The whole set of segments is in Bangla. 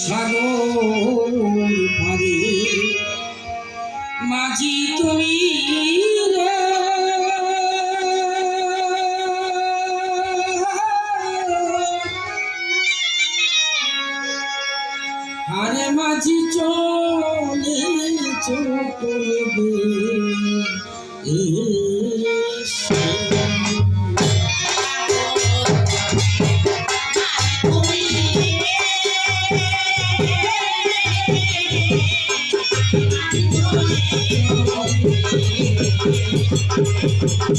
সাগর পারে মাঝি তুমি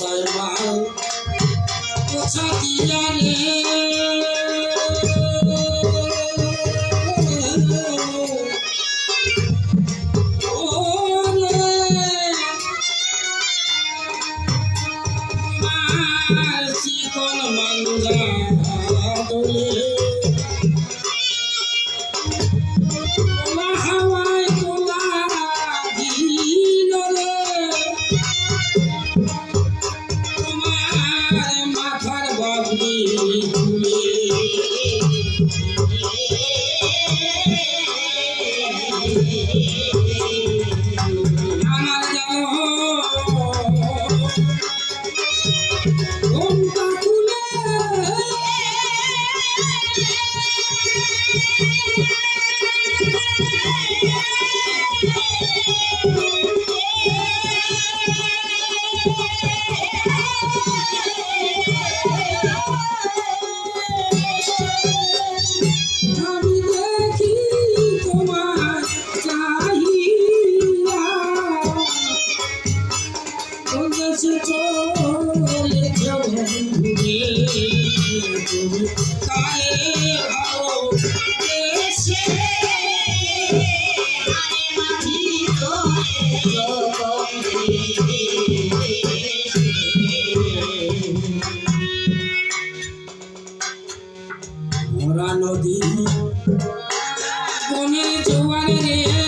মুসলমান কথা দিয়া রে Thank you. নদী কোনে জোয়ারে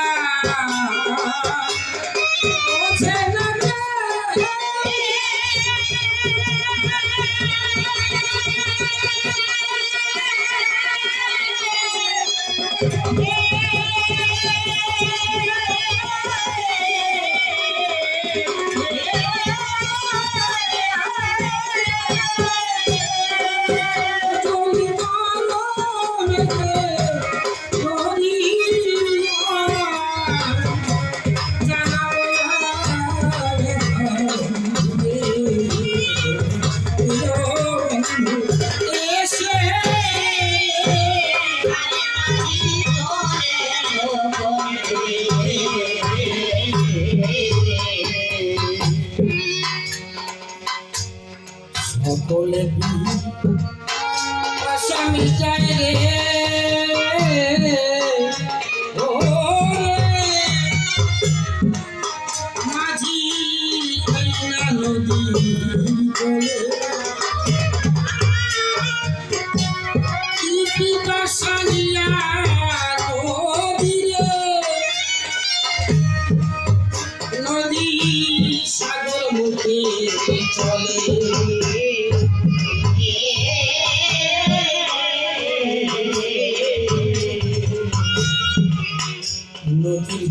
নদীর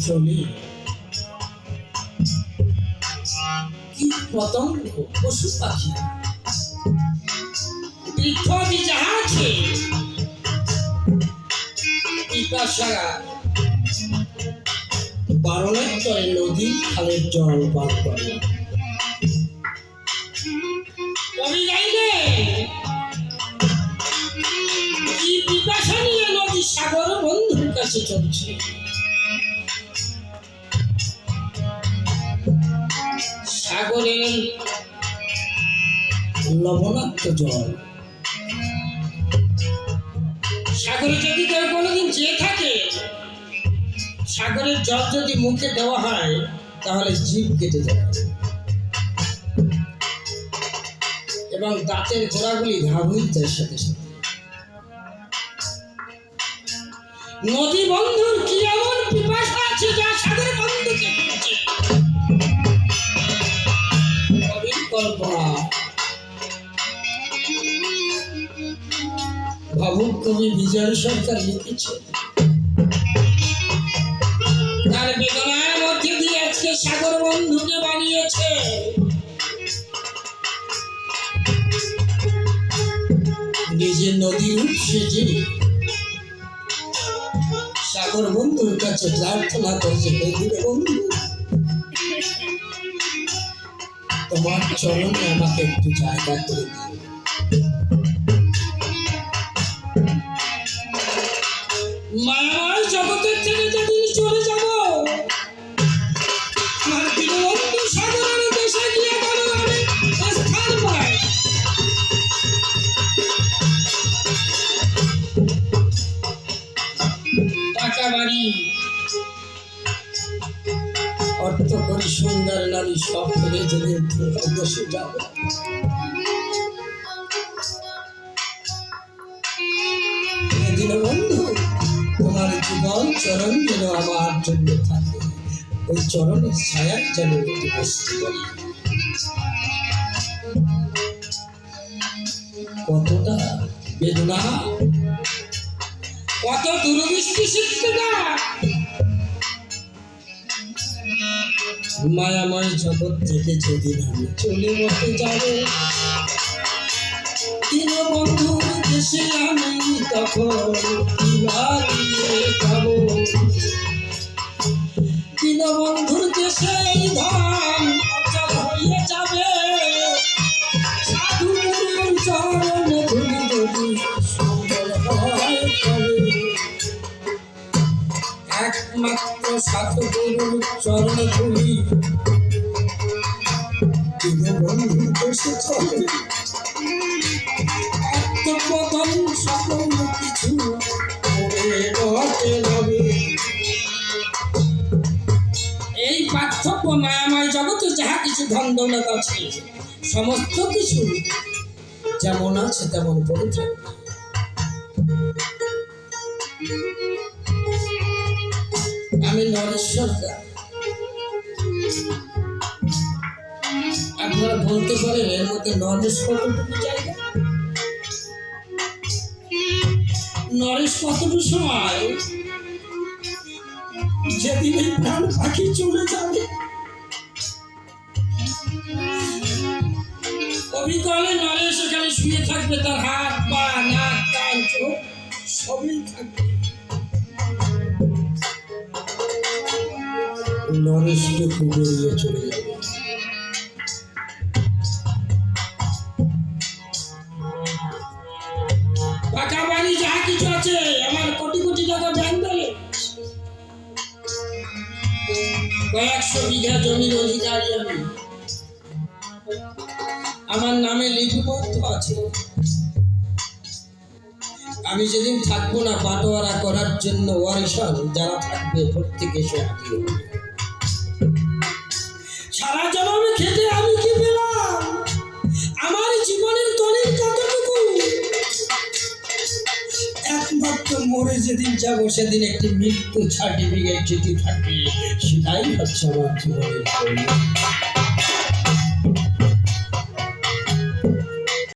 পশু পাখি। বৃক্ষদি যাহা আছে পিপাসারা বারণের করে নদী খালের জল পান করে সাগরের লবণাক্ত জল। সাগরে যদি কেউ কোনোদিন চেয়ে থাকে, সাগরের জল যদি মুখে দেওয়া হয়, তাহলে জিভ কেটে যায়। এবং দাঁতের গোড়াগুলি ঘা যায় সাথে সাথে। নদী বন্ধুর কি এমন পিপাসা আছে যা সাগর বন্ধুকে ভাবুক কবি বিজয় সরকার লিখেছে। তার বেদনার মধ্যে দিয়ে আজকে সাগর বন্ধুকে বানিয়েছে। নিজের নদী সেজে সাগর বন্ধুর কাছে প্রার্থনা করছে নদীর বন্ধু, তোমার চরণে আমাকে একটু জায়গা করে দিও। তোমার জীবন চরণ যেন আমার জন্য থাকে, ওই চরণের ছায়ার যেন কতটা বেদনা, কত দূরদৃষ্টি শিখতে মায়াময় জগৎ থেকে যেদিন আমি চলে মতে যাব বন্ধুর দেশে আমি তখন যাব দিন বন্ধুর দেশে ধন হয়ে যাবে। সাধু যদি হয় একমাত্র সাধু গুরুর চরণে ধুলি আত্মপ্রথম সকল কিছু এই পার্থক্য মায়াময় জগতে যাহা কিছু ধন দৌলত আছে, সমস্ত কিছু যেমন আছে তেমন পড়ে থাকবে। আমি নরেশ সরকার। আপনারা বলতে পারেন এর মধ্যে নরেশ কতটুকু জায়গা? নরেশ কতটুকু সময়? যেদিন এই প্রাণ পাখি চলে যাবে। কবি কলে নরেশ এখানে শুয়ে থাকবে, তার হাত, পা, নাক, কান, চোখ সবই থাকবে। নরেশটুকু বেরিয়ে চলে যাবে আমার কয়েকশো বিঘা জমির অধিকারী আমি আমার নামে লিপিবদ্ধ আছে। আমি যেদিন থাকব না বাটোয়ারা করার জন্য ওয়ারিশান যারা থাকবে, প্রত্যেকে সে হবে। সারা জন্মে খেটে আমি কি পেলাম? আমার জীবনের দলিল কতটুকু? একমাত্র মরে যেদিন যাব, সেদিন একটি মৃত্যু সার্টিফিকেট যদি থাকবে। সেটাই হচ্ছে আমার জীবনের